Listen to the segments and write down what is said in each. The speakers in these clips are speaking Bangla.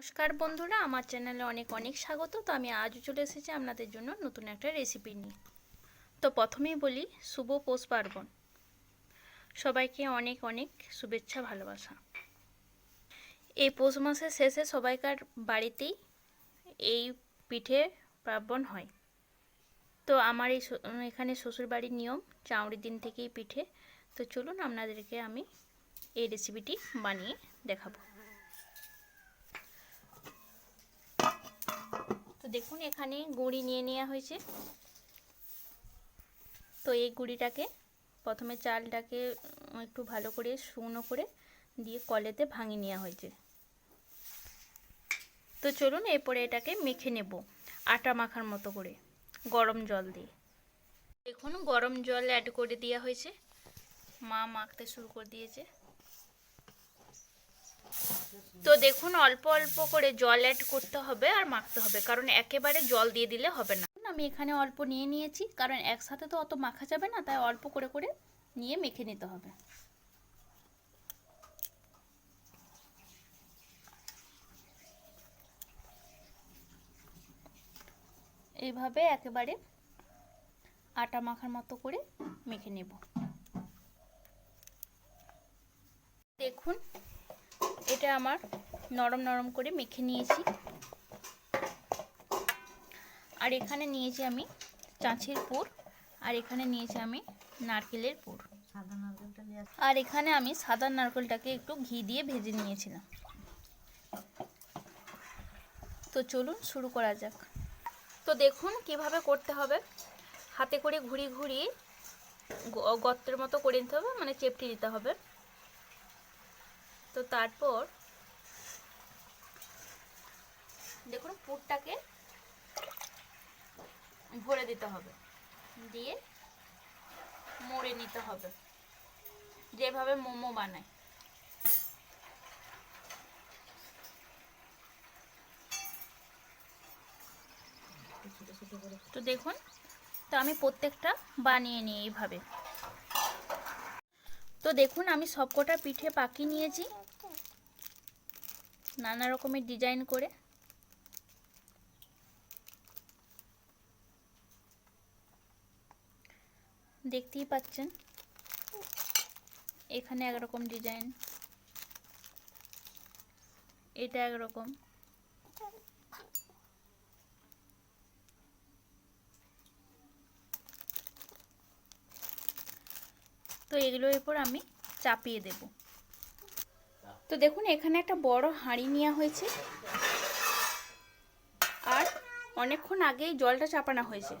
নমস্কার বন্ধুরা, আমার চ্যানেলে অনেক অনেক স্বাগত। তো আমি আজও চলে এসেছি আপনাদের জন্য নতুন একটা রেসিপি নিয়ে। তো প্রথমেই বলি, শুভ পৌষ পার্বণ। সবাইকে অনেক অনেক শুভেচ্ছা, ভালোবাসা। এই পৌষ মাসের শেষে সবাইকার বাড়িতেই এই পিঠে পার্বণ হয়। তো আমার এই এখানে শ্বশুরবাড়ির নিয়ম চাউরির দিন থেকেই পিঠে। তো চলুন আপনাদেরকে আমি এই রেসিপিটি বানিয়ে দেখাবো। দেখুন, এখানে গুঁড়ি নিয়ে নেওয়া হয়েছে। তো এই গুঁড়িটাকে প্রথমে চালটাকে একটু ভালো করে শুকনো করে দিয়ে কলেতে ভাঙিয়ে নেওয়া হয়েছে। তো চলুন, এরপরে এটাকে মেখে নেব আটা মাখার মতো করে, গরম জল দিয়ে। দেখুন, গরম জল অ্যাড করে দেওয়া হয়েছে। মা মাখতে শুরু করে দিয়েছে। তো দেখুন, অল্প অল্প করে জল অ্যাড করতে হবে আর মাখতে হবে, কারণ একেবারে জল দিয়ে দিলে হবে না। আমি এখানে অল্প নিয়ে নিয়েছি, কারণ একসাথে তো অত মাখা যাবে না, তাই অল্প করে করে নিয়ে মেখে নিতে হবে। এইভাবে একেবারে আটা মাখার মতো করে মেখে নেব। দেখুন এটা আমার নরম নরম করে মেখে নিয়েছি। আর এখানে নিয়েছি আমি চাঁচির পুর আর এখানে নিয়েছি আমি নারকেলের পুর। আর এখানে আমি সাদা নারকেলটাকে একটু ঘি দিয়ে ভেজে নিয়েছিলাম। তো চলুন শুরু করা যাক। তো দেখুন কীভাবে করতে হবে। হাতে করে ঘুরিয়ে ঘুরিয়ে গর্তের মতো করে নিতে হবে মানে চেপটি দিতে হবে। তো তারপর দেখুন পুরটাকে ভরে দিতে হবে। দিয়ে মুড়ে নিতে হবে। যেভাবে মোমো বানায়। তো দেখুন, তো আমি প্রত্যেকটা বানিয়ে নিই এইভাবে। তো দেখুন, আমি সবকটা পিঠে পাকি নিয়েছি। নানা রকমের ডিজাইন করে। দেখতেই পাচ্ছেন, এখানে একরকম ডিজাইন। এটা একরকম। তো এগুলোর উপর আমি চাপিয়ে দেব। তো দেখুন, এখানে একটা বড় হাঁড়ি নেওয়া হয়েছে। আর অনেকক্ষণ আগেই জলটা চাপানো হয়েছে।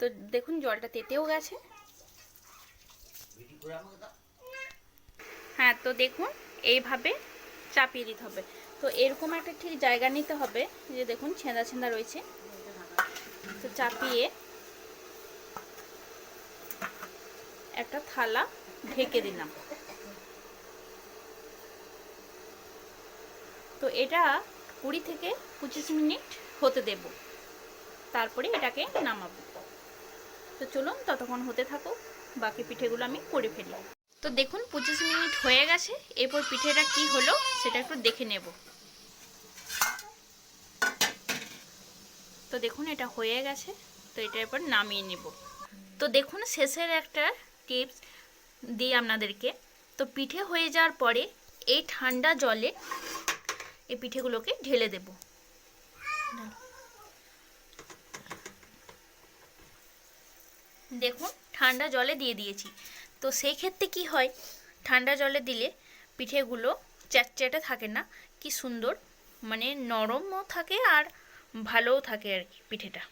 তো দেখুন, জলটা তেতেও গেছে। হ্যাঁ তো দেখুন, এইভাবে চাপিয়ে দিতে হবে। তো এরকম একটা ঠিক জায়গা নিতে হবে যে দেখুন, ছেঁদা ছেঁদা রয়েছে। তো চাপিয়ে একটা থালা ঢেকে দিলাম। তো এটা কুড়ি থেকে পঁচিশ মিনিট হতে দেব। তারপরে এটাকে নামাবো। তো চলুন ততক্ষণ হতে থাকুক, বাকি পিঠেগুলো আমি করে ফেলি। তো দেখুন, পঁচিশ মিনিট হয়ে গেছে। এরপর পিঠেটা কি হলো সেটা একটু দেখে নেব। তো দেখুন, এটা হয়ে গেছে। তো এটা এরপর নামিয়ে নেব। তো দেখুন, শেষের একটা টিপস দিই আপনাদেরকে। তো পিঠে হয়ে যাওয়ার পরে এই ঠান্ডা জলে এই পিঠেগুলোকে ঢেলে দেব। দেখুন, ঠান্ডা জলে দিয়ে দিয়েছি। তো সেই ক্ষেত্রে কি হয়, ঠান্ডা জলে দিলে পিঠেগুলো চ্যাটচ্যাটে থাকে না, কি সুন্দর মানে নরমও থাকে আর ভালোও থাকে আর কি পিঠেটা।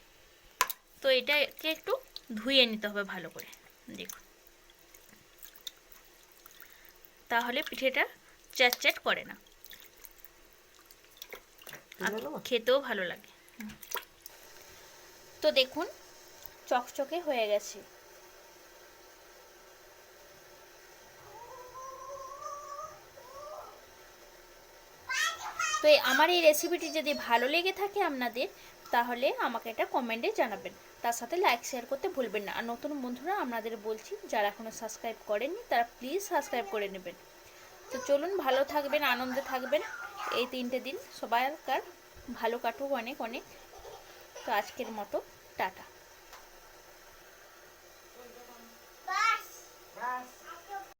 তো এটাকে একটু ধুয়ে নিতে হবে ভালো করে। দেখুন। তাহলে পিঠেটা চ্যাট চ্যাট করে না? খেতেও ভালো লাগে। তো দেখুন চকচকে হয়ে গেছে। তো আমার এই রেসিপিটি যদি ভালো লেগে থাকে আপনাদের তাহলে আমাকে এটা কমেন্টে জানাবেন। তার সাথে লাইক শেয়ার করতে ভুলবেন না। আর নতুন বন্ধুরা আপনাদের বলছি, যারা এখনও সাবস্ক্রাইব করেননি, তারা প্লিজ সাবস্ক্রাইব করে নেবেন। তো চলুন, ভালো থাকবেন, আনন্দে থাকবেন। এই তিনটে দিন সবাইকার ভালো কাটুক অনেক অনেক। তো আজকের মতো, টাটা।